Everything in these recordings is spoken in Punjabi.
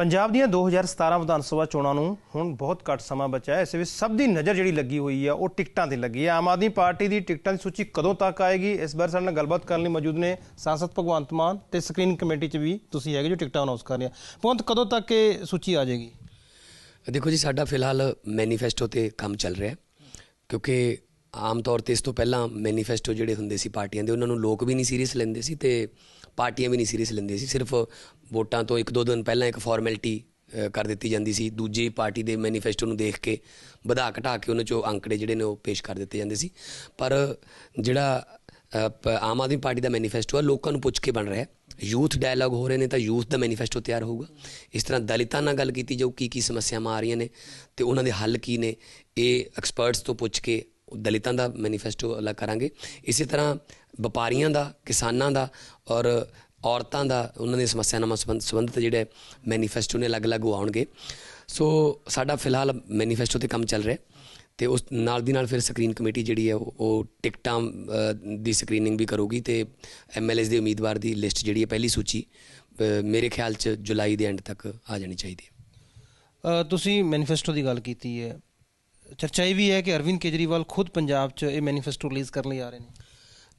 ਪੰਜਾਬ ਦੀਆਂ 2017 ਵਿਧਾਨ ਸਭਾ ਚੋਣਾਂ ਨੂੰ ਹੁਣ ਬਹੁਤ ਘੱਟ ਸਮਾਂ ਬਚਿਆ ਹੈ। ਇਸ ਵਿੱਚ ਸਭ ਦੀ ਨਜ਼ਰ ਜਿਹੜੀ ਲੱਗੀ ਹੋਈ ਹੈ, ਉਹ ਟਿਕਟਾਂ ਤੇ ਲੱਗੀ ਹੈ। ਆਮ ਆਦਮੀ ਪਾਰਟੀ ਦੀ ਟਿਕਟਾਂ ਦੀ ਸੂਚੀ ਕਦੋਂ ਤੱਕ ਆਏਗੀ? ਇਸ ਬਾਰੇ ਸਾਡੇ ਨਾਲ ਗੱਲਬਾਤ ਕਰਨ ਲਈ ਮੌਜੂਦ ਨੇ ਸਾਂਸਦ ਭਗਵੰਤ ਮਾਨ ਤੇ ਸਕਰੀਨਿੰਗ ਕਮੇਟੀ 'ਚ ਵੀ ਤੁਸੀਂ ਹੈਗੇ ਜੋ ਟਿਕਟਾਂ ਅਨਾਉਂਸ ਕਰ ਰਹੇ ਆ ਭਗਵੰਤ, ਕਦੋਂ ਤੱਕ ਇਹ ਸੂਚੀ ਆ ਜਾਏਗੀ? ਦੇਖੋ ਜੀ, ਸਾਡਾ ਫਿਲਹਾਲ ਮੈਨੀਫੈਸਟੋ ਤੇ ਕੰਮ ਚੱਲ ਰਿਹਾ ਹੈ, ਕਿਉਂਕਿ ਆਮ ਤੌਰ ਤੇ ਇਸ ਤੋਂ ਪਹਿਲਾਂ ਮੈਨੀਫੈਸਟੋ ਜਿਹੜੇ ਹੁੰਦੇ ਸੀ ਪਾਰਟੀਆਂ ਦੇ, ਉਹਨਾਂ ਨੂੰ ਲੋਕ ਵੀ ਨਹੀਂ ਸੀਰੀਅਸ ਲੈਂਦੇ ਸੀ ਤੇ ਪਾਰਟੀਆਂ ਵੀ ਨਹੀਂ ਸੀਰੀਅਸ ਲੈਂਦੇ ਸੀ। ਸਿਰਫ ਵੋਟਾਂ ਤੋਂ ਇੱਕ ਦੋ ਦਿਨ ਪਹਿਲਾਂ ਇੱਕ ਫਾਰਮੈਲਿਟੀ ਕਰ ਦਿੱਤੀ ਜਾਂਦੀ ਸੀ। ਦੂਜੀ ਪਾਰਟੀ ਦੇ ਮੈਨੀਫੈਸਟੋ ਨੂੰ ਦੇਖ ਕੇ ਵਧਾ ਘਟਾ ਕੇ ਉਹਨਾਂ ਚੋਂ ਅੰਕੜੇ ਜਿਹੜੇ ਨੇ ਉਹ ਪੇਸ਼ ਕਰ ਦਿੱਤੇ ਜਾਂਦੇ ਸੀ। ਪਰ ਜਿਹੜਾ ਆਮ ਆਦਮੀ ਪਾਰਟੀ ਦਾ ਮੈਨੀਫੈਸਟੋ ਆ, ਲੋਕਾਂ ਨੂੰ ਪੁੱਛ ਕੇ ਬਣ ਰਿਹਾ ਹੈ। ਯੂਥ ਡਾਇਲੌਗ ਹੋ ਰਹੇ ਨੇ ਤਾਂ ਯੂਥ ਦਾ ਮੈਨੀਫੈਸਟੋ ਤਿਆਰ ਹੋਊਗਾ। ਇਸ ਤਰ੍ਹਾਂ ਦਲਿਤਾਂ ਨਾਲ ਗੱਲ ਕੀਤੀ ਜਾਊ ਕੀ ਕੀ ਸਮੱਸਿਆਵਾਂ ਆ ਰਹੀਆਂ ਨੇ ਤੇ ਉਹਨਾਂ ਦੇ ਹੱਲ ਕੀ ਨੇ, ਇਹ ਐਕਸਪਰਟਸ ਤੋਂ ਪੁੱਛ ਕੇ ਦਲਿਤਾਂ ਦਾ ਮੈਨੀਫੈਸਟੋ ਅਲੱਗ ਕਰਾਂਗੇ ਇਸੇ ਤਰ੍ਹਾਂ ਵਪਾਰੀਆਂ ਦਾ, ਕਿਸਾਨਾਂ ਦਾ ਔਰ ਔਰਤਾਂ ਦਾ ਉਹਨਾਂ ਦੀਆਂ ਸਮੱਸਿਆਵਾਂ ਨਾਲ ਸੰਬੰਧ- ਸੰਬੰਧਿਤ ਜਿਹੜੇ ਮੈਨੀਫੈਸਟੋ ਨੇ ਅਲੱਗ-ਅਲੱਗ ਆਉਣਗੇ। ਸੋ ਸਾਡਾ ਫਿਲਹਾਲ ਮੈਨੀਫੈਸਟੋ ਤੇ ਕੰਮ ਚੱਲ ਰਿਹਾ ਹੈ ਤੇ ਉਸ ਨਾਲ ਦੀ ਨਾਲ ਫਿਰ ਸਕਰੀਨ ਕਮੇਟੀ ਜਿਹੜੀ ਹੈ ਉਹ ਟਿਕਟਾਂ ਦੀ ਸਕਰੀਨਿੰਗ ਵੀ ਕਰੂਗੀ ਤੇ ਐਮਐਲਏਸ ਦੇ ਉਮੀਦਵਾਰ ਦੀ ਲਿਸਟ ਜਿਹੜੀ ਹੈ ਪਹਿਲੀ ਸੂਚੀ ਮੇਰੇ ਖਿਆਲ ਚ ਜੁਲਾਈ ਦੇ ਐਂਡ ਤੱਕ ਆ ਜਾਣੀ ਚਾਹੀਦੀ ਹੈ। ਤੁਸੀਂ ਮੈਨੀਫੈਸਟੋ ਦੀ ਗੱਲ ਕੀਤੀ ਹੈ। ਚਰਚਾ ਇਹ ਵੀ ਹੈ ਕਿ ਅਰਵਿੰਦ ਕੇਜਰੀਵਾਲ ਖੁਦ ਪੰਜਾਬ 'ਚ ਇਹ ਮੈਨੀਫੈਸਟੋ ਰਿਲੀਜ਼ ਕਰਨ ਲਈ ਆ ਰਹੇ ਨੇ।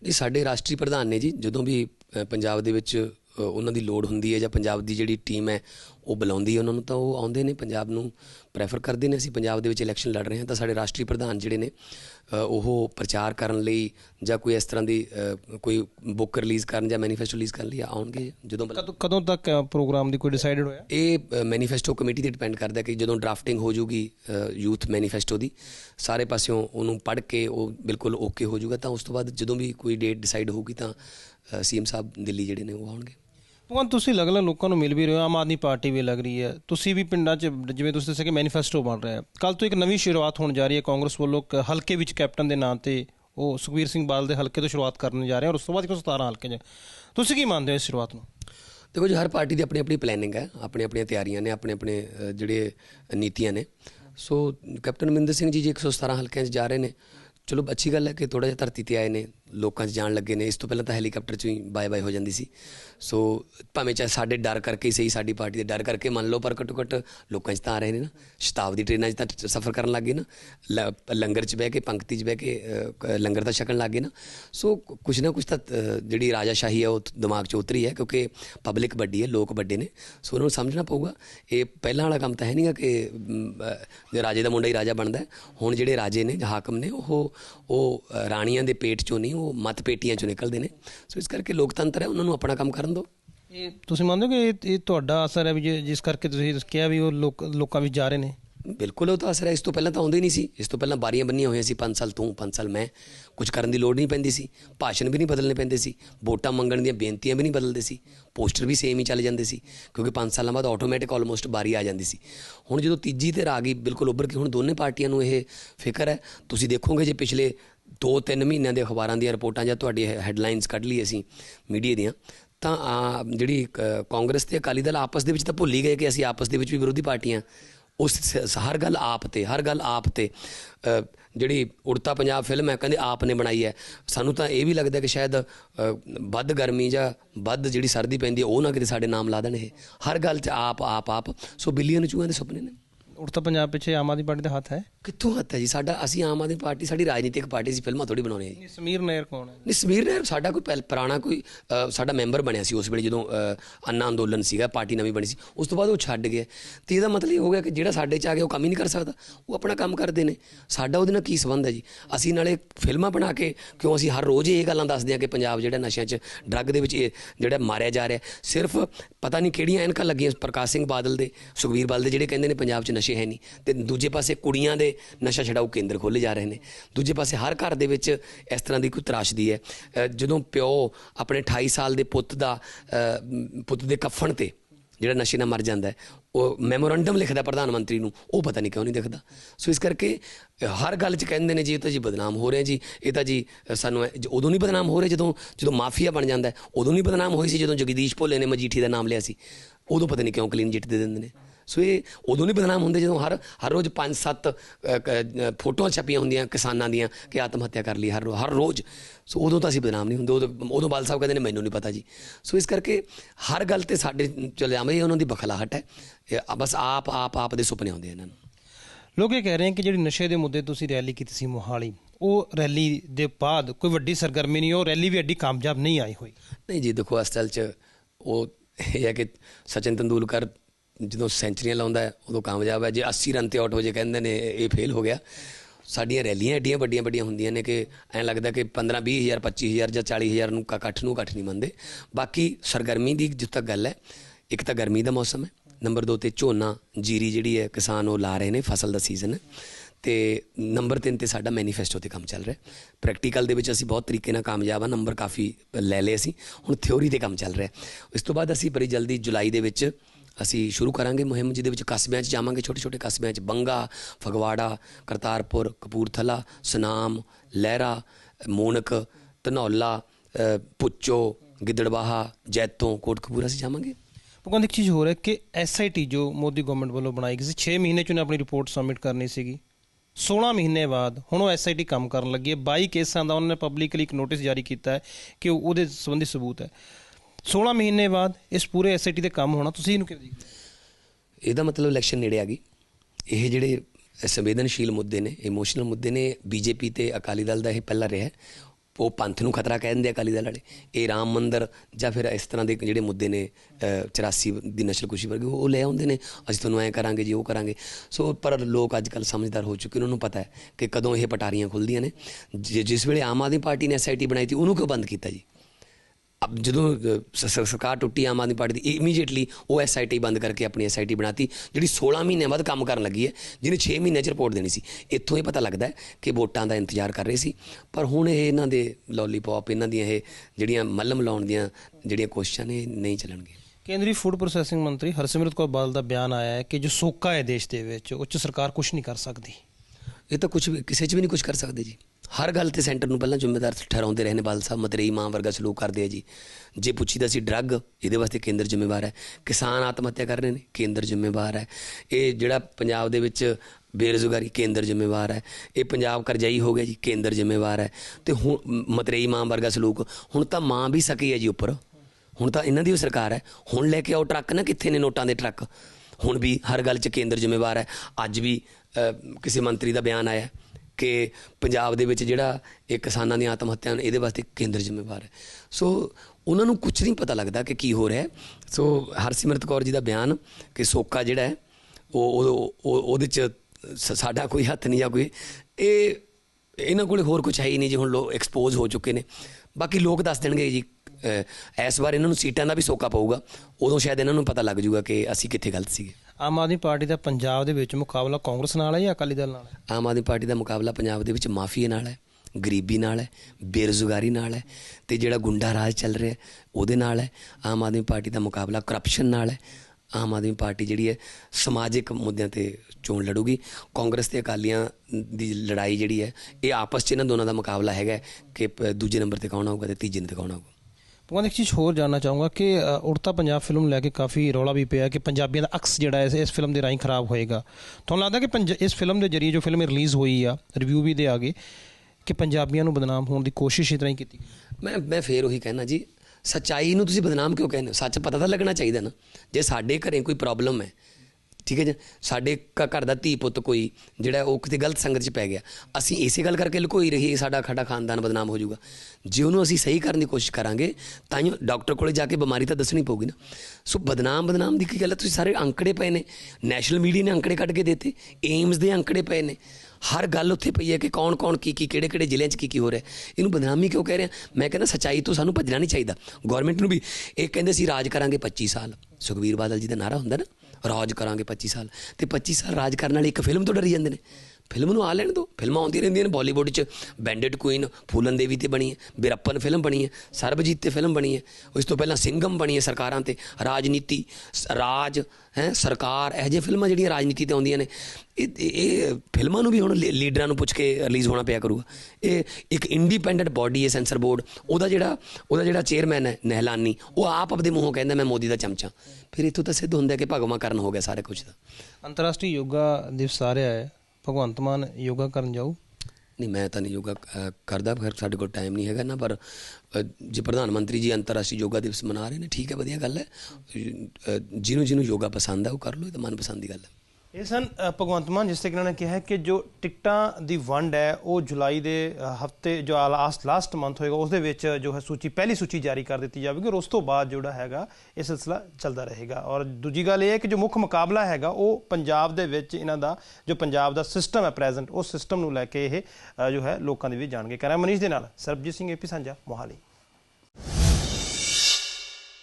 ਜੀ ਸਾਡੇ ਰਾਸ਼ਟਰੀ ਪ੍ਰਧਾਨ ਨੇ ਜੀ, ਜਦੋਂ ਵੀ ਪੰਜਾਬ ਦੇ ਵਿੱਚ ਉਹਨਾਂ ਦੀ ਲੋੜ ਹੁੰਦੀ ਹੈ ਜਾਂ ਪੰਜਾਬ ਦੀ ਜਿਹੜੀ ਟੀਮ ਹੈ ਉਹ ਬੁਲਾਉਂਦੀ ਹੈ ਉਹਨਾਂ ਨੂੰ ਤਾਂ ਉਹ ਆਉਂਦੇ ਨੇ ਪੰਜਾਬ ਨੂੰ ਪ੍ਰੈਫਰ ਕਰਦੇ ਨੇ। ਅਸੀਂ ਪੰਜਾਬ ਦੇ ਵਿੱਚ ਇਲੈਕਸ਼ਨ ਲੜ ਰਹੇ ਹਾਂ ਤਾਂ ਸਾਡੇ ਰਾਸ਼ਟਰੀ ਪ੍ਰਧਾਨ ਜਿਹੜੇ ਨੇ ਉਹ ਪ੍ਰਚਾਰ ਕਰਨ ਲਈ ਜਾਂ ਕੋਈ ਇਸ ਤਰ੍ਹਾਂ ਦੀ ਕੋਈ ਬੁੱਕ ਰਿਲੀਜ਼ ਕਰਨ ਜਾਂ ਮੈਨੀਫੈਸਟੋ ਰਿਲੀਜ਼ ਕਰਨ ਲਈ ਆਉਣਗੇ ਜਦੋਂ ਕਦੋਂ ਤੱਕ ਪ੍ਰੋਗਰਾਮ ਦੀ ਕੋਈ ਡਿਸਾਈਡਡ ਹੋਇਆ? ਇਹ ਮੈਨੀਫੈਸਟੋ ਕਮੇਟੀ ਤੇ ਡਿਪੈਂਡ ਕਰਦਾ ਹੈ ਕਿ ਜਦੋਂ ਡਰਾਫਟਿੰਗ ਹੋ ਜੂਗੀ ਯੂਥ ਮੈਨੀਫੈਸਟੋ ਦੀ ਸਾਰੇ ਪਾਸਿਓਂ ਉਹਨੂੰ ਪੜ੍ਹ ਕੇ ਉਹ ਬਿਲਕੁਲ ਓਕੇ ਹੋ ਜੂਗਾ ਤਾਂ ਉਸ ਤੋਂ ਬਾਅਦ ਜਦੋਂ ਵੀ ਕੋਈ ਡੇਟ ਡਿਸਾਈਡ ਹੋਊਗੀ ਤਾਂ ਸੀਐਮ ਸਾਹਿਬ ਦਿੱਲੀ ਜਿਹੜੇ ਨੇ ਉਹ ਆਉਣਗੇ। ਭਗਵਾਨ ਤੁਸੀਂ ਅਲੱਗ-ਅਲੱਗ ਲੋਕਾਂ ਨੂੰ ਮਿਲ ਵੀ ਰਹੇ ਹੋ ਆਮ ਆਦਮੀ ਪਾਰਟੀ ਵੀ ਲੱਗ ਰਹੀ ਹੈ। ਤੁਸੀਂ ਵੀ ਪਿੰਡਾਂ 'ਚ ਜਿਵੇਂ ਤੁਸੀਂ ਦੱਸਿਆ ਕਿ ਮੈਨੀਫੈਸਟੋ ਬਣ ਰਿਹਾ ਹੈ। ਕੱਲ ਤੋਂ ਇੱਕ ਨਵੀਂ ਸ਼ੁਰੂਆਤ ਹੋਣ ਜਾ ਰਹੀ ਹੈ ਕਾਂਗਰਸ ਵੱਲੋਂ ਹਲਕੇ ਵਿੱਚ ਕੈਪਟਨ ਦੇ ਨਾਂ ਤੇ ਉਹ ਸੁਖਬੀਰ ਸਿੰਘ ਬਾਦਲ ਦੇ ਹਲਕੇ ਤੋਂ ਸ਼ੁਰੂਆਤ ਕਰਨ ਜਾ ਰਹੇ ਹਨ ਔਰ ਉਸ ਤੋਂ ਬਾਅਦ 117 ਹਲਕੇ 'ਚ। ਤੁਸੀਂ ਕੀ ਮੰਨਦੇ ਹੋ ਇਸ ਸ਼ੁਰੂਆਤ ਨੂੰ? ਦੇਖੋ ਜੀ ਹਰ ਪਾਰਟੀ ਦੀ ਆਪਣੀ ਆਪਣੀ ਪਲੈਨਿੰਗ ਹੈ ਆਪਣੀ ਆਪਣੀਆਂ ਤਿਆਰੀਆਂ ਨੇ ਆਪਣੇ ਆਪਣੇ ਜਿਹੜੇ ਨੀਤੀਆਂ ਨੇ। ਸੋ ਕੈਪਟਨ ਅਮਰਿੰਦਰ ਸਿੰਘ ਜੀ ਜੀ 117 ਹਲਕਿਆਂ 'ਚ ਜਾ ਰਹੇ ਨੇ। ਚਲੋ ਅੱਛੀ ਗੱਲ ਹੈ ਕਿ ਥੋੜਾ ਜਿਹਾ ਧਰਤੀ ਤੇ ਆਏ ਨੇ। ਲੋਕਾਂ 'ਚ ਜਾਣ ਲੱਗੇ ਨੇ। ਇਸ ਤੋਂ ਪਹਿਲਾਂ ਤਾਂ ਹੈਲੀਕਾਪਟਰ 'ਚ ਹੀ ਬਾਏ ਬਾਏ ਹੋ ਜਾਂਦੀ ਸੀ। ਸੋ ਭਾਵੇਂ ਚਾਹੇ ਸਾਡੇ ਡਰ ਕਰਕੇ ਹੀ ਸਹੀ ਸਾਡੀ ਪਾਰਟੀ ਦੇ ਡਰ ਕਰਕੇ ਮੰਨ ਲਓ, ਪਰ ਘੱਟੋ ਘੱਟ ਲੋਕਾਂ 'ਚ ਤਾਂ ਆ ਰਹੇ ਨੇ ਨਾ। ਸ਼ਤਾਬਦੀ ਟ੍ਰੇਨਾਂ 'ਚ ਤਾਂ ਸਫ਼ਰ ਕਰਨ ਲੱਗੇ ਨਾ। ਲੰਗਰ 'ਚ ਬਹਿ ਕੇ, ਪੰਕਤੀ 'ਚ ਬਹਿ ਕੇ ਲੰਗਰ ਤਾਂ ਛਕਣ ਲੱਗੇ ਨਾ। ਸੋ ਕੁਛ ਨਾ ਕੁਛ ਤਾਂ ਜਿਹੜੀ ਰਾਜਾਸ਼ਾਹੀ ਹੈ ਉਹ ਦਿਮਾਗ 'ਚ ਉਤਰੀ ਹੈ, ਕਿਉਂਕਿ ਪਬਲਿਕ ਵੱਡੀ ਹੈ, ਲੋਕ ਵੱਡੇ ਨੇ। ਸੋ ਉਹਨਾਂ ਨੂੰ ਸਮਝਣਾ ਪਊਗਾ। ਇਹ ਪਹਿਲਾਂ ਵਾਲਾ ਕੰਮ ਤਾਂ ਹੈ ਨਹੀਂਗਾ ਕਿ ਰਾਜੇ ਦਾ ਮੁੰਡਾ ਹੀ ਰਾਜਾ ਬਣਦਾ ਹੁਣ ਜਿਹੜੇ ਰਾਜੇ ਨੇ, ਹਾਕਮ ਨੇ, ਉਹ ਉਹ ਰਾਣੀਆਂ ਦੇ ਪੇਟ 'ਚੋਂ ਨਹੀਂ ਉਹ ਮਤਪੇਟੀਆਂ 'ਚੋਂ ਨਿਕਲਦੇ ਨੇ। ਸੋ ਇਸ ਕਰਕੇ ਲੋਕਤੰਤਰ ਹੈ, ਉਹਨਾਂ ਨੂੰ ਆਪਣਾ ਕੰਮ ਕਰਨ ਦਿਓ। ਇਹ ਤੁਸੀਂ ਮੰਨਦੇ ਹੋ ਕਿ ਇਹ- ਤੁਹਾਡਾ ਅਸਰ ਹੈ ਵੀ ਜੇ- ਜਿਸ ਕਰਕੇ ਤੁਸੀਂ ਕਿਹਾ ਵੀ ਉਹ ਲੋਕਾਂ ਵਿੱਚ ਜਾ ਰਹੇ ਨੇ? ਬਿਲਕੁਲ ਉਹ ਤਾਂ ਅਸਰ ਹੈ। ਇਸ ਤੋਂ ਪਹਿਲਾਂ ਤਾਂ ਆਉਂਦੇ ਹੀ ਨਹੀਂ ਸੀ। ਇਸ ਤੋਂ ਪਹਿਲਾਂ ਬਾਰੀਆਂ ਬੰਨੀਆਂ ਹੋਈਆਂ ਸੀ। 5 ਸਾਲ ਤੂੰ 5 ਸਾਲ ਮੈਂ। ਕੁਝ ਕਰਨ ਦੀ ਲੋੜ ਨਹੀਂ ਪੈਂਦੀ ਸੀ। ਭਾਸ਼ਣ ਵੀ ਨਹੀਂ ਬਦਲਨੇ ਪੈਂਦੇ ਸੀ। ਵੋਟਾਂ ਮੰਗਣ ਦੀਆਂ ਬੇਨਤੀਆਂ ਵੀ ਨਹੀਂ ਬਦਲਦੇ ਸੀ। ਪੋਸਟਰ ਵੀ ਸੇਮ ਹੀ ਚੱਲ ਜਾਂਦੇ ਸੀ। ਕਿਉਂਕਿ 5 ਸਾਲਾਂ ਬਾਅਦ ਆਟੋਮੈਟਿਕ ਆਲਮੋਸਟ ਬਾਰੀ ਆ ਜਾਂਦੀ ਸੀ। ਹੁਣ ਜਦੋਂ ਤੀਜੀ ਤੇ ਆ ਗਈ, ਬਿਲਕੁਲ ਉੱਭਰ ਕੇ, ਹੁਣ ਦੋਨੇ ਪਾਰਟੀਆਂ ਨੂੰ ਇਹ ਫਿਕਰ ਹੈ। ਤੁਸੀਂ ਦੇਖੋਗੇ ਜੇ ਪਿਛਲੇ 2-3 ਮਹੀਨਿਆਂ ਦੇ ਅਖਬਾਰਾਂ ਦੀਆਂ ਰਿਪੋਰਟਾਂ ਜਾਂ ਤੁਹਾਡੀ ਹੈਡਲਾਈਨਸ ਕੱਢ ਲਈ ਅਸੀਂ ਮੀਡੀਆ ਦੀਆਂ, ਤਾਂ ਜਿਹੜੀ, ਕ- ਕਾਂਗਰਸ ਤੇ ਅਕਾਲੀ ਦਲ ਆਪਸ ਦੇ ਵਿੱਚ ਤਾਂ ਭੁੱਲ ਹੀ ਗਏ ਕਿ ਅਸੀਂ ਆਪਸ ਦੇ ਵਿੱਚ ਵੀ ਵਿਰੋਧੀ ਪਾਰਟੀਆਂ ਉਸ ਹਰ ਗੱਲ ਆਪ ਤੇ, ਹਰ ਗੱਲ ਆਪ ਤੇ। ਜਿਹੜੀ ਉੜਤਾ ਪੰਜਾਬ ਫਿਲਮ ਹੈ, ਕਹਿੰਦੇ ਆਪ ਨੇ ਬਣਾਈ ਹੈ। ਸਾਨੂੰ ਤਾਂ ਇਹ ਵੀ ਲੱਗਦਾ ਕਿ ਸ਼ਾਇਦ ਵੱਧ ਗਰਮੀ ਜਾਂ ਵੱਧ ਜਿਹੜੀ ਸਰਦੀ ਪੈਂਦੀ ਹੈ, ਉਹ ਨਾ ਕਿਤੇ ਸਾਡੇ ਨਾਮ ਲਾ ਦੇਣ ਇਹ। ਹਰ ਗੱਲ 'ਚ ਆਪ ਆਪ ਆਪ। ਸੋ ਬਿੱਲੀਆਂ ਨੂੰ ਚੂਹਿਆਂ ਦੇ ਸੁਪਨੇ ਨੇ। ਉੜਤਾ ਪੰਜਾਬ ਪਿੱਛੇ ਆਮ ਆਦਮੀ ਪਾਰਟੀ ਦਾ ਹੱਥ ਹੈ। ਕਿੱਥੋਂ ਹੱਥ ਹੈ ਜੀ? ਸਾਡਾ ਅਸੀਂ ਆਮ ਆਦਮੀ ਪਾਰਟੀ ਸਾਡੀ ਰਾਜਨੀਤਿਕ ਪਾਰਟੀ ਸੀ ਫਿਲਮਾਂ ਥੋੜੀ ਬਣਾਉਣੇ ਜੀ। ਇਹ ਸਮੀਰ ਨਾਇਰ ਕੌਣ ਹੈ? ਨਹੀਂ ਸਮੀਰ ਨੇ ਸਾਡਾ ਕੋਈ ਪਹਿਲ- ਪੁਰਾਣਾ ਕੋਈ ਅ, ਸਾਡਾ ਮੈਂਬਰ ਬਣਿਆ ਸੀ ਉਸ ਵੇਲੇ ਜਦੋਂ ਅ, ਅੰਨਾ ਅੰਦੋਲਨ ਸੀਗਾ ਪਾਰਟੀ ਨਵੀਂ ਬਣੀ ਸੀ। ਉਸ ਤੋਂ ਬਾਅਦ ਉਹ ਛੱਡ ਗਿਆ। ਤੇ ਇਹਦਾ ਮਤਲਬ ਇਹ ਹੋ ਗਿਆ ਕਿ ਜਿਹੜਾ ਸਾਡੇ ਚ ਆ ਗਿਆ ਉਹ ਕੰਮ ਹੀ ਨਹੀਂ ਕਰ ਸਕਦਾ। ਉਹ ਆਪਣਾ ਕੰਮ ਕਰਦੇ ਨੇ। ਸਾਡਾ ਉਹਦੇ ਨਾਲ ਕੀ ਸੰਬੰਧ ਹੈ ਜੀ? ਅਸੀਂ ਨਾਲੇ ਫਿਲਮਾਂ ਬਣਾ ਕੇ ਕਿਉਂ ਅਸੀਂ ਹਰ ਰੋਜ਼ ਇਹ ਗੱਲਾਂ ਦੱਸਦੇ ਹਾਂ ਕਿ ਪੰਜਾਬ ਜਿਹੜਾ ਨਸ਼ਿਆਂ 'ਚ ਡਰੱਗ ਦੇ ਵਿੱਚ ਇਹ ਜਿਹੜਾ ਮਾਰਿਆ ਜਾ ਰਿਹਾ। ਸਿਰਫ ਪਤਾ ਨਹੀਂ ਕਿਹੜੀਆਂ ਐਨਕਾਂ ਲੱਗੀਆਂ ਪ੍ਰਕਾਸ਼ ਸਿੰਘ ਬਾਦਲ ਦੇ ਸੁਖਬੀਰ ਬਾਦਲ ਦੇ ਜਿਹੜੇ ਕਹਿੰਦੇ ਨੇ ਪੰਜਾਬ 'ਚ ਨਸ਼ੇ ਹੈ ਨਹੀਂ। ਤੇ ਦੂਜੇ ਪਾਸੇ ਕੁੜੀਆਂ ਦੇ ਨਸ਼ਾ ਛਡਾਊ ਕੇਂਦਰ ਖੋਲੇ ਜਾ ਰਹੇ ਨੇ। ਦੂਜੇ ਪਾਸੇ ਹਰ ਘਰ ਦੇ ਵਿੱਚ ਇਸ ਤਰ੍ਹਾਂ ਦੀ ਕੋਈ ਤਰਾਸ਼ਦੀ ਹੈ। ਜਦੋਂ ਪਿਓ ਆਪਣੇ 28 ਸਾਲ ਦੇ ਪੁੱਤ ਦਾ ਪੁੱਤ ਦੇ ਕਫਨ ਤੇ ਜਿਹੜਾ ਨਸ਼ੇ ਨਾਲ ਮਰ ਜਾਂਦਾ ਉਹ ਮੈਮੋਰੰਡਮ ਲਿਖਦਾ ਪ੍ਰਧਾਨ ਮੰਤਰੀ ਨੂੰ, ਉਹ ਪਤਾ ਨਹੀਂ ਕਿਉਂ ਨਹੀਂ ਦਿਖਦਾ। ਸੋ ਇਸ ਕਰਕੇ ਹਰ ਗੱਲ 'ਚ ਕਹਿੰਦੇ ਨੇ ਜੀ, ਇਹ ਤਾਂ ਜੀ ਬਦਨਾਮ ਹੋ ਰਹੇ ਜੀ, ਇਹ ਤਾਂ ਜੀ ਸਾਨੂੰ ਉਦੋਂ ਨਹੀਂ ਬਦਨਾਮ ਹੋ ਰਹੇ, ਜਦੋਂ ਜਦੋਂ ਮਾਫੀਆ ਬਣ ਜਾਂਦਾ ਉਦੋਂ ਨਹੀਂ ਬਦਨਾਮ ਹੋਈ ਸੀ, ਜਦੋਂ ਜਗਦੀਸ਼ ਭੋਲੇ ਨੇ ਮਜੀਠੀ ਦਾ ਨਾਮ ਲਿਆ ਸੀ। ਉਦੋਂ ਪਤਾ ਨਹੀਂ ਕਿਉਂ ਕਲੀਨ ਚਿੱਟ ਦੇ ਦਿੰਦੇ ਨੇ। ਸੋ ਇਹ ਉਦੋਂ ਨਹੀਂ ਬਦਨਾਮ ਹੁੰਦੇ ਜਦੋਂ ਹਰ ਹਰ ਰੋਜ਼ 5-7 ਫੋਟੋਆਂ ਛਪੀਆਂ ਹੁੰਦੀਆਂ ਕਿਸਾਨਾਂ ਦੀਆਂ ਕਿ ਆਤਮ ਹੱਤਿਆ ਕਰ ਲਈ ਹਰ ਰੋ- ਹਰ ਰੋਜ਼। ਸੋ ਉਦੋਂ ਤਾਂ ਅਸੀਂ ਬਦਨਾਮ ਨਹੀਂ ਹੁੰਦੇ ਉਦੋਂ ਉਦੋਂ ਬਾਲ ਸਾਹਿਬ ਕਹਿੰਦੇ ਨੇ ਮੈਨੂੰ ਨਹੀਂ ਪਤਾ ਜੀ। ਸੋ ਇਸ ਕਰਕੇ ਹਰ ਗੱਲ ਤੇ ਸਾਡੇ ਚਲੇ ਆਵੇਂ ਇਹ ਉਹਨਾਂ ਦੀ ਬਖਲਾਹਟ ਹੈ। ਇਹ ਬਸ ਆਪ ਆਪ ਆਪ ਦੇ ਸੁਪਨੇ ਆਉਂਦੇ ਇਹਨਾਂ ਨੂੰ। ਲੋਕ ਇਹ ਕਹਿ ਰਹੇ ਹਨ ਕਿ ਜਿਹੜੀ ਨਸ਼ੇ ਦੇ ਮੁੱਦੇ ਤੁਸੀਂ ਰੈਲੀ ਕੀਤੀ ਸੀ ਮੋਹਾਲੀ ਉਹ ਰੈਲੀ ਦੇ ਬਾਅਦ ਕੋਈ ਵੱਡੀ ਸਰਗਰਮੀ ਨਹੀਂ ਉਹ ਰੈਲੀ ਵੀ ਐਡੀ ਕਾਮਯਾਬ ਨਹੀਂ ਆਈ ਹੋਈ। ਨਹੀਂ ਜੀ ਦੇਖੋ ਅਸਲ 'ਚ ਉਹ ਇਹ ਹੈ ਕਿ ਸਚਿਨ ਤੰਦੂਲਕਰ ਜਦੋਂ ਸੈਂਚਰੀਆਂ ਲਾਉਂਦਾ ਉਦੋਂ ਕਾਮਯਾਬ ਹੈ। ਜੇ 80 ਰਨ ਤੇ ਆਊਟ ਹੋ ਜੇ ਕਹਿੰਦੇ ਨੇ, ਇਹ ਫੇਲ ਹੋ ਗਿਆ। ਸਾਡੀਆਂ ਰੈਲੀਆਂ ਐਡੀਆਂ ਵੱਡੀਆਂ ਵੱਡੀਆਂ ਹੁੰਦੀਆਂ ਨੇ ਕਿ ਐਂ ਲੱਗਦਾ ਕਿ 15 20000 25000 ਜਾਂ 40000 ਨੂੰ ਕ- ਇਕੱਠ ਨੂੰ ਇਕੱਠ ਨਹੀਂ ਮੰਨਦੇ। ਬਾਕੀ ਸਰਗਰਮੀ ਦੀ ਜਿੱਥੇ ਤੱਕ ਗੱਲ ਹੈ, ਇੱਕ ਤਾਂ ਗਰਮੀ ਦਾ ਮੌਸਮ ਹੈ। ਨੰਬਰ 2 ਤੇ ਝੋਨਾ, ਜੀਰੀ ਜਿਹੜੀ ਹੈ, ਕਿਸਾਨ ਉਹ ਲਾ ਰਹੇ ਨੇ, ਫਸਲ ਦਾ ਸੀਜ਼ਨ ਹੈ। ਤੇ ਨੰਬਰ 3 ਤੇ ਸਾਡਾ ਮੈਨੀਫੈਸਟੋ ਤੇ ਕੰਮ ਚੱਲ ਰਿਹਾ ਪ੍ਰੈਕਟੀਕਲ ਦੇ ਵਿੱਚ ਅਸੀਂ ਬਹੁਤ ਤਰੀਕੇ ਨਾਲ ਕਾਮਯਾਬ ਆ ਨੰਬਰ ਕਾਫੀ ਲੈ ਲਏ ਅਸੀਂ। ਹੁਣ ਥਿਉਰੀ ਤੇ ਕੰਮ ਚੱਲ ਰਿਹਾ ਇਸ ਤੋਂ ਬਾਅਦ ਅਸੀਂ ਬੜੀ ਜਲਦੀ ਜੁਲਾਈ ਦੇ ਵਿੱਚ ਅਸੀਂ ਸ਼ੁਰੂ ਕਰਾਂਗੇ ਮੁਹਿੰਮ ਜਿਹਦੇ ਵਿੱਚ ਕਸਬਿਆਂ 'ਚ ਜਾਵਾਂਗੇ ਛੋਟੇ ਛੋਟੇ ਕਸਬਿਆਂ 'ਚ ਬੰਗਾ ਫਗਵਾੜਾ ਕਰਤਾਰਪੁਰ ਕਪੂਰਥਲਾ ਸੁਨਾਮ ਲਹਿਰਾ ਮੋਨਕ ਧਨੌਲਾ ਅ, ਪੁੱਚੋ ਗਿੱਦੜਬਾਹਾ ਜੈਤੋਂ ਕੋਟਕਪੂਰਾ ਅਸੀਂ ਜਾਵਾਂਗੇ। ਭਗਵੰਤ ਇੱਕ ਚੀਜ਼ ਹੋਰ ਹੈ ਕਿ ਐਸਆਈਟੀ ਜੋ ਮੋਦੀ ਗਵਰਨਮੈਂਟ ਵੱਲੋਂ ਬਣਾਈ ਗਈ ਸੀ 6 ਮਹੀਨੇ ਚ ਉਹਨੇ ਆਪਣੀ ਰਿਪੋਰਟ ਸਬਮਿਟ ਕਰਨੀ ਸੀਗੀ। 16 ਮਹੀਨੇ ਬਾਅਦ ਹੁਣ ਉਹ ਐਸਆਈਟੀ ਕੰਮ ਕਰਨ ਲੱਗੀ ਹੈ। 22 ਕੇਸਾਂ ਦਾ ਉਹਨਾਂ ਨੇ ਪਬਲਿਕਲੀ ਇੱਕ ਨੋਟਿਸ ਜਾਰੀ ਕੀਤਾ ਹੈ ਕਿ ਉਹ- ਉਹਦੇ ਸੰਬੰਧੀ ਸਬੂਤ ਹੈ। 16 ਮਹੀਨੇ ਬਾਅਦ ਇਸ ਪੂਰੇ ਐਸਆਈਟੀ ਦੇ ਕੰਮ ਹੋਣਾ ਤੁਸੀਂ ਇਹਨੂੰ ਕਿਵੇਂ ਦੇਖਦੇ ਇਹਦਾ ਮਤਲਬ ਇਲੈਕਸ਼ਨ ਨੇੜੇ ਆ ਗਈ। ਇਹ ਜਿਹੜੇ ਸੰਵੇਦਨਸ਼ੀਲ ਮੁੱਦੇ ਨੇ ਇਮੋਸ਼ਨਲ ਮੁੱਦੇ ਨੇ ਬੀਜੇਪੀ ਤੇ ਅਕਾਲੀ ਦਲ ਦਾ ਇਹ ਪਹਿਲਾ ਰਿਹਾ ਉਹ ਪੰਥ ਨੂੰ ਖਤਰਾ ਕਹਿ ਦਿੰਦੇ ਅਕਾਲੀ ਦਲ ਵਾਲੇ। ਇਹ ਰਾਮ ਮੰਦਰ ਜਾਂ ਫਿਰ ਇਸ ਤਰ੍ਹਾਂ ਦੇ ਜਿਹੜੇ ਮੁੱਦੇ ਨੇ ਅ, 84 ਦੀ ਨਸਲਕੁਸ਼ੀ ਵਰਗੇ ਉਹ ਲੈ ਆਉਂਦੇ ਨੇ। ਅਸੀਂ ਤੁਹਾਨੂੰ ਐਂ ਕਰਾਂਗੇ ਜੀ ਉਹ ਕਰਾਂਗੇ। ਸੋ ਪਰ ਲੋਕ ਅੱਜ ਕੱਲ ਸਮਝਦਾਰ ਹੋ ਚੁੱਕੇ ਉਹਨਾਂ ਨੂੰ ਪਤਾ ਹੈ ਕਿ ਕਦੋਂ ਇਹ ਪਟਾਰੀਆਂ ਖੁੱਲਦੀਆਂ ਨੇ। ਜਿ- ਜਿਸ ਵੇਲੇ ਆਮ ਆਦਮੀ ਪਾਰਟੀ ਨੇ ਐਸਆਈਟੀ ਬਣਾਈ ਸੀ ਉਹਨੂੰ ਕਿਉਂ ਬੰਦ ਕੀਤਾ ਜੀ? ਜਦੋਂ ਅ, ਸ- ਸ- ਸਰਕਾਰ ਟੁੱਟੀ ਆਮ ਆਦਮੀ ਪਾਰਟੀ ਦੀ ਇਮੀਡੀਏਟਲੀ ਉਹ ਐਸਆਈਟੀ ਬੰਦ ਕਰਕੇ ਆਪਣੀ ਐਸਆਈਟੀ ਬਣਾਤੀ ਜਿਹੜੀ 16 ਮਹੀਨਿਆਂ ਬਾਅਦ ਕੰਮ ਕਰਨ ਲੱਗੀ ਹੈ ਜਿਹਨੇ 6 ਮਹੀਨਿਆਂ 'ਚ ਰਿਪੋਰਟ ਦੇਣੀ ਸੀ। ਇੱਥੋਂ ਇਹ ਪਤਾ ਲੱਗਦਾ ਹੈ ਕਿ ਵੋਟਾਂ ਦਾ ਇੰਤਜ਼ਾਰ ਕਰ ਰਹੇ ਸੀ। ਪਰ ਹੁਣ ਇਹ ਇਹਨਾਂ ਦੇ ਲੋਲੀਪੌਪ ਇਹਨਾਂ ਦੀਆਂ ਇਹ ਜਿਹੜੀਆਂ ਮੱਲਮ ਲਾਉਣ ਦੀਆਂ ਜਿਹੜੀਆਂ ਕੋਸ਼ਿਸ਼ਾਂ ਨੇ ਨਹੀਂ ਚੱਲਣਗੀਆਂ। ਕੇਂਦਰੀ ਫੂਡ ਪ੍ਰੋਸੈਸਿੰਗ ਮੰਤਰੀ ਹਰਸਿਮਰਤ ਕੌਰ ਬਾਦਲ ਦਾ ਬਿਆਨ ਆਇਆ ਹੈ ਕਿ ਜੋ ਸੋਕਾ ਹੈ ਦੇਸ਼ ਦੇ ਵਿੱਚ ਉੱਚ ਸਰਕਾਰ ਕੁਝ ਨਹੀਂ ਕਰ ਸਕਦੀ। ਇਹ ਤਾਂ ਕੁਝ ਕਿਸੇ 'ਚ ਵੀ ਨਹੀਂ ਕੁਝ ਕਰ ਸਕਦੇ ਜੀ। ਹਰ ਗੱਲ ਤੇ ਸੈਂਟਰ ਨੂੰ ਪਹਿਲਾਂ ਜ਼ਿੰਮੇਦਾਰ ਠਹਿਰਾਉਂਦੇ ਰਹੇ ਨੇ ਬਾਲ ਸਾਹਿਬ ਮਤਰੇਈ ਮਾਂ ਵਰਗਾ ਸਲੂਕ ਕਰਦੇ ਆ ਜੀ। ਜੇ ਪੁੱਛੀਦਾ ਸੀ ਡਰੱਗ, ਇਹਦੇ ਵਾਸਤੇ ਕੇਂਦਰ ਜ਼ਿੰਮੇਵਾਰ ਹੈ। ਕਿਸਾਨ ਆਤਮ ਹੱਤਿਆ ਕਰ ਰਹੇ ਨੇ, ਕੇਂਦਰ ਜ਼ਿੰਮੇਵਾਰ ਹੈ। ਇਹ ਜਿਹੜਾ ਪੰਜਾਬ ਦੇ ਵਿੱਚ ਬੇਰੁਜ਼ਗਾਰੀ ਕੇਂਦਰ ਜ਼ਿੰਮੇਵਾਰ ਹੈ। ਇਹ ਪੰਜਾਬ ਕਰਜ਼ਾਈ ਹੋ ਗਿਆ ਜੀ, ਕੇਂਦਰ ਜ਼ਿੰਮੇਵਾਰ ਹੈ। ਤੇ ਹੁਣ ਮਤਰੇਈ ਮਾਂ ਵਰਗਾ ਸਲੂਕ, ਹੁਣ ਤਾਂ ਮਾਂ ਵੀ ਸਕੀ ਹੈ ਜੀ ਉੱਪਰ। ਹੁਣ ਤਾਂ ਇਹਨਾਂ ਦੀ ਓ ਸਰਕਾਰ ਹੈ। ਹੁਣ ਲੈ ਕੇ ਆਓ ਟਰੱਕ ਨਾ, ਕਿੱਥੇ ਨੇ ਨੋਟਾਂ ਦੇ ਟਰੱਕ? ਹੁਣ ਵੀ ਹਰ ਗੱਲ 'ਚ ਕੇਂਦਰ ਜ਼ਿੰਮੇਵਾਰ ਹੈ। ਅੱਜ ਵੀ ਕਿਸੇ ਮੰਤਰੀ ਦਾ ਬਿਆਨ ਆਇਆ। ਕਿ ਪੰਜਾਬ ਦੇ ਵਿੱਚ ਜਿਹੜਾ ਇਹ ਕਿਸਾਨਾਂ ਦੀਆਂ ਆਤਮ ਹੱਤਿਆ ਨੇ, ਇਹਦੇ ਵਾਸਤੇ ਕੇਂਦਰ ਜ਼ਿੰਮੇਵਾਰ ਹੈ। ਸੋ ਉਹਨਾਂ ਨੂੰ ਕੁਝ ਨਹੀਂ ਪਤਾ ਲੱਗਦਾ ਕਿ ਕੀ ਹੋ ਰਿਹਾ ਹੈ। ਸੋ ਹਰਸਿਮਰਤ ਕੌਰ ਜੀ ਦਾ ਬਿਆਨ ਕਿ ਸੋਕਾ ਜਿਹੜਾ ਹੈ, ਉਹ, ਉਹ- ਉਹ- ਉਹਦੇ 'ਚ ਸ- ਸਾਡਾ ਕੋਈ ਹੱਥ ਨਹੀਂ ਜਾਂ ਕੋਈ, ਇਹ, ਇਹਨਾਂ ਕੋਲ ਹੋਰ ਕੁਝ ਹੈ ਹੀ ਨਹੀਂ ਜੀ, ਹੁਣ ਲੋਕ ਐਕਸਪੋਜ਼ ਹੋ ਚੁੱਕੇ ਨੇ। ਬਾਕੀ ਲੋਕ ਦੱਸ ਦੇਣਗੇ ਜੀ ਇਸ ਵਾਰ ਇਹਨਾਂ ਨੂੰ ਸੀਟਾਂ ਦਾ ਵੀ ਸੋਕਾ ਪਊਗਾ, ਉਦੋਂ ਸ਼ਾਇਦ ਇਹਨਾਂ ਨੂੰ ਪਤਾ ਲੱਗ ਜਾਊਗਾ ਕਿ ਅਸੀਂ ਕਿੱਥੇ ਗਲਤ ਸੀਗੇ। ਆਮ ਆਦਮੀ ਪਾਰਟੀ ਦਾ ਪੰਜਾਬ ਦੇ ਵਿੱਚ ਮੁਕਾਬਲਾ ਕਾਂਗਰਸ ਨਾਲ ਹੈ ਜਾਂ ਅਕਾਲੀ ਦਲ ਨਾਲ ਹੈ? ਆਮ ਆਦਮੀ ਪਾਰਟੀ ਦਾ ਮੁਕਾਬਲਾ ਪੰਜਾਬ ਦੇ ਵਿੱਚ ਮਾਫੀਆ ਨਾਲ ਹੈ, ਗਰੀਬੀ ਨਾਲ ਹੈ, ਬੇਰੁਜ਼ਗਾਰੀ ਨਾਲ ਹੈ ਤੇ ਜਿਹੜਾ ਗੁੰਡਾ ਰਾਜ ਚੱਲ ਰਿਹਾ ਉਹਦੇ ਨਾਲ ਹੈ। ਆਮ ਆਦਮੀ ਪਾਰਟੀ ਦਾ ਮੁਕਾਬਲਾ ਕਰਪਸ਼ਨ ਨਾਲ ਹੈ। ਆਮ ਆਦਮੀ ਪਾਰਟੀ ਜਿਹੜੀ ਹੈ ਸਮਾਜਿਕ ਮੁੱਦਿਆਂ ਤੇ ਚੋਣ ਲੜੂਗੀ। ਕਾਂਗਰਸ ਤੇ ਅਕਾਲੀਆਂ ਦੀ ਲੜਾਈ ਜਿਹੜੀ ਹੈ, ਇਹ ਆਪਸ 'ਚ ਇਹਨਾਂ ਦੋਨਾਂ ਦਾ ਮੁਕਾਬਲਾ ਹੈਗਾ ਕਿ ਪ- ਦੂਜੇ ਨੰਬਰ ਤੇ ਕੌਣ ਆਊਗਾ ਤੇ ਤੀਜੇ ਨੰਬਰ ਤੇ ਕੌਣ ਆਊਗਾ। ਭਗਵਾਨ ਇੱਕ ਚੀਜ਼ ਹੋਰ ਜਾਨਣਾ ਚਾਹੂੰਗਾ ਕਿ ਉੜਤਾ ਪੰਜਾਬ ਫਿਲਮ ਲੈ ਕੇ ਕਾਫੀ ਰੌਲਾ ਵੀ ਪਿਆ ਕਿ ਪੰਜਾਬੀਆਂ ਦਾ ਅਕਸ ਜਿਹੜਾ ਹੈ, ਇਸ- ਫਿਲਮ ਦੇ ਰਾਹੀਂ ਖਰਾਬ ਹੋਏਗਾ। ਤੁਹਾਨੂੰ ਲੱਗਦਾ ਕਿ ਪੰਜ- ਇਸ ਫਿਲਮ ਦੇ ਜਰੀਏ ਜੋ ਫਿਲਮ ਰਿਲੀਜ਼ ਹੋਈ ਆ, ਰਿਵਿਊ ਵੀ ਦੇ ਆਗੇ, ਕਿ ਪੰਜਾਬੀਆਂ ਨੂੰ ਬਦਨਾਮ ਹੋਣ ਦੀ ਕੋਸ਼ਿਸ਼ ਇਸ ਤਰ੍ਹਾਂ ਹੀ ਕੀਤੀ? ਮੈਂ ਮੈਂ ਫੇਰ ਉਹੀ ਕਹਿਣਾ ਜੀ, ਸੱਚਾਈ ਨੂੰ ਤੁਸੀਂ ਬਦਨਾਮ ਕਿਉਂ ਕਹਿੰਦੇ ਹੋ? ਸੱਚ ਪਤਾ ਤਾਂ ਲੱਗਣਾ ਚਾਹੀਦਾ ਨਾ। ਜੇ ਸਾਡੇ ਘਰੇ ਕੋਈ ਪ੍ਰੋਬਲਮ ਹੈ ਠੀਕ ਹੈ ਜੀ? ਸਾਡੇ ਘ- ਘਰ ਦਾ ਧੀ ਪੁੱਤ ਕੋਈ, ਜਿਹੜਾ ਉਹ ਕਿਤੇ ਗਲਤ ਸੰਗਤ 'ਚ ਪੈ ਗਿਆ, ਅਸੀਂ ਇਸੇ ਗੱਲ ਕਰਕੇ ਲੁਕੋਈ ਰਹੀਏ ਸਾਡਾ ਸਾਡਾ ਖਾਨਦਾਨ ਬਦਨਾਮ ਹੋ ਜਾਊਗਾ। ਜੇ ਉਹਨੂੰ ਅਸੀਂ ਸਹੀ ਕਰਨ ਦੀ ਕੋਸ਼ਿਸ਼ ਕਰਾਂਗੇ ਤਾਂ ਹੀ ਡਾਕਟਰ ਕੋਲੇ ਜਾ ਕੇ ਬਿਮਾਰੀ ਤਾਂ ਦੱਸਣੀ ਪਊਗੀ ਨਾ। ਸੋ ਬਦਨਾਮ ਬਦਨਾਮ ਦੀ ਕੀ ਗੱਲ ਹੈ? ਤੁਸੀਂ ਸਾਰੇ ਅੰਕੜੇ ਪਏ ਨੇ। ਨੈਸ਼ਨਲ ਮੀਡੀਆ ਨੇ ਅੰਕੜੇ ਕੱਢ ਕੇ ਦਿੱਤੇ ਏਮਸ ਦੇ ਅੰਕੜੇ ਪਏ ਨੇ। ਹਰ ਗੱਲ ਉੱਥੇ ਪਈ ਹੈ ਕਿ ਕੌਣ ਕੌਣ ਕੀ ਕੀ, ਕਿਹੜੇ ਕਿਹੜੇ ਜ਼ਿਲ੍ਹਿਆਂ 'ਚ ਕੀ ਕੀ ਹੋ ਰਿਹਾ। ਇਹਨੂੰ ਬਦਨਾਮੀ ਕਿਉਂ ਕਹਿ ਰਹੇ? ਆ ਮੈਂ ਕਹਿੰਦਾ ਸੱਚਾਈ ਤੋਂ ਸਾਨੂੰ ਭੱਜਣਾ ਨਹੀਂ ਚਾਹੀਦਾ। ਗਵਰਨਮੈਂਟ ਨੂੰ ਵੀ ਇਹ ਕਹਿੰਦੇ ਸੀ ਰਾਜ ਕਰਾਂਗੇ 25 ਸਾਲ। ਸੁਖਬੀਰ ਬਾਦਲ ਜੀ ਦਾ ਨਾਰਾ ਹੁੰਦਾ ਨਾ ਰਾਜ ਕਰਾਂਗੇ 25 ਸਾਲ। ਤੇ 25 ਸਾਲ ਰਾਜ ਕਰਨ ਵਾਲੇ ਇੱਕ ਫਿਲਮ ਤੋਂ ਡਰੀ ਜਾਂਦੇ ਨੇ। ਫਿਲਮ ਨੂੰ ਆ ਲੈਣ ਦਿਓ ਫਿਲਮਾਂ ਆਉਂਦੀਆਂ ਰਹਿੰਦੀਆਂ ਨੇ ਬਾਲੀਵੁੱਡ 'ਚ। ਬੈਂਡਡ ਕੁਈਨ ਫੂਲਨ ਦੇਵੀ ਤੇ ਬਣੀ ਹੈ। ਬਿਰੱਪਨ ਫਿਲਮ ਬਣੀ ਹੈ। ਸਰਬਜੀਤ ਤੇ ਫਿਲਮ ਬਣੀ ਹੈ। ਉਸ ਤੋਂ ਪਹਿਲਾਂ ਸਿੰਗਮ ਬਣੀ ਹੈ ਸਰਕਾਰਾਂ ਤੇ। ਰਾਜਨੀਤੀ, ਸ- ਰਾਜ, ਹੈ, ਸਰਕਾਰ, ਇਹ ਜਿਹੇ ਫਿਲਮਾਂ ਜਿਹੜੀਆਂ ਰਾਜਨੀਤੀ ਤੇ ਆਉਂਦੀਆਂ ਨੇ। ਇਹ, ਇਹ- ਫਿਲਮਾਂ ਨੂੰ ਵੀ ਹੁਣ ਲੀ- ਲੀਡਰਾਂ ਨੂੰ ਪੁੱਛ ਕੇ ਰਿਲੀਜ਼ ਹੋਣਾ ਪਿਆ ਕਰੂਗਾ। ਇਹ ਇੱਕ ਇੰਡੀਪੈਂਡੈਂਟ ਬਾਡੀ ਹੈ ਸੈਂਸਰ ਬੋਰਡ। ਉਹਦਾ ਜਿਹੜਾ ਉਹਦਾ ਜਿਹੜਾ ਚੇਅਰਮੈਨ ਹੈ ਨਹਿਲਾਨੀ, ਉਹ ਆਪ ਆਪਦੇ ਮੂੰਹੋਂ ਕਹਿੰਦਾ, ਮੈਂ ਮੋਦੀ ਦਾ ਚਮਚਾ। ਫਿਰ ਇੱਥੋਂ ਤਾਂ ਸਿੱਧ ਹੁੰਦਾ ਕਿ ਭਗਵਾ ਕਰਨ ਹੋ ਗਿਆ ਸਾਰੇ ਕੁਝ ਦਾ। ਅੰਤਰਰਾਸ਼ਟਰੀ ਯੋਗਾ ਦਿਵਸ ਆ ਰਿਹਾ ਹੈ। ਭਗਵੰਤ ਮਾਨ ਯੋਗਾ ਕਰਨ ਜਾਓ? ਨਹੀਂ, ਮੈਂ ਤਾਂ ਨਹੀਂ ਯੋਗਾ ਕਰਦਾ ਫਿਰ ਸਾਡੇ ਕੋਲ ਟਾਈਮ ਨਹੀਂ ਹੈਗਾ ਨਾ, ਪਰ ਜੇ ਪ੍ਰਧਾਨ ਮੰਤਰੀ ਜੀ ਅੰਤਰਰਾਸ਼ਟਰੀ ਯੋਗਾ ਦਿਵਸ ਮਨਾ ਰਹੇ ਨੇ, ਠੀਕ ਹੈ, ਵਧੀਆ ਗੱਲ ਹੈ। ਜਿਹਨੂੰ ਜਿਹਨੂੰ ਯੋਗਾ ਪਸੰਦ ਹੈ ਉਹ ਕਰ ਲਓ, ਇਹ ਤਾਂ ਮਨਪਸੰਦ ਦੀ ਗੱਲ ਹੈ। ਇਹ ਸਨ ਭਗਵੰਤ ਮਾਨ, ਜਿਸ ਤਰੀਕੇ ਇਹਨਾਂ ਨੇ ਕਿਹਾ ਕਿ ਜੋ ਟਿਕਟਾਂ ਦੀ ਵੰਡ ਹੈ, ਉਹ ਜੁਲਾਈ ਦੇ ਹਫ਼ਤੇ, ਜੋ ਲਾਸਟ ਲਾਸਟ ਮੰਥ ਹੋਏਗਾ, ਉਸ ਦੇ ਵਿੱਚ ਜੋ ਹੈ ਸੂਚੀ, ਪਹਿਲੀ ਸੂਚੀ ਜਾਰੀ ਕਰ ਦਿੱਤੀ ਜਾਵੇਗੀ ਔਰ ਉਸ ਤੋਂ ਬਾਅਦ ਜਿਹੜਾ ਹੈਗਾ, ਇਹ ਸਿਲਸਿਲਾ ਚੱਲਦਾ ਰਹੇਗਾ। ਔਰ ਦੂਜੀ ਗੱਲ ਇਹ ਹੈ ਕਿ ਜੋ ਮੁੱਖ ਮੁਕਾਬਲਾ ਹੈਗਾ, ਉਹ ਪੰਜਾਬ ਦੇ ਵਿੱਚ ਇਹਨਾਂ ਦਾ, ਜੋ ਪੰਜਾਬ ਦਾ ਸਿਸਟਮ ਹੈ ਪ੍ਰੈਜ਼ੈਂਟ ਉਸ ਸਿਸਟਮ ਨੂੰ ਲੈ ਕੇ ਇਹ ਜੋ ਹੈ ਲੋਕਾਂ ਦੇ ਵਿੱਚ ਜਾਣਗੇ। ਕਰਾਂ ਮਨੀਸ਼ ਦੇ ਨਾਲ ਸਰਬਜੀਤ ਸਿੰਘ, ਏਪੀ ਸਾਂਝਾ, ਮੋਹਾਲੀ।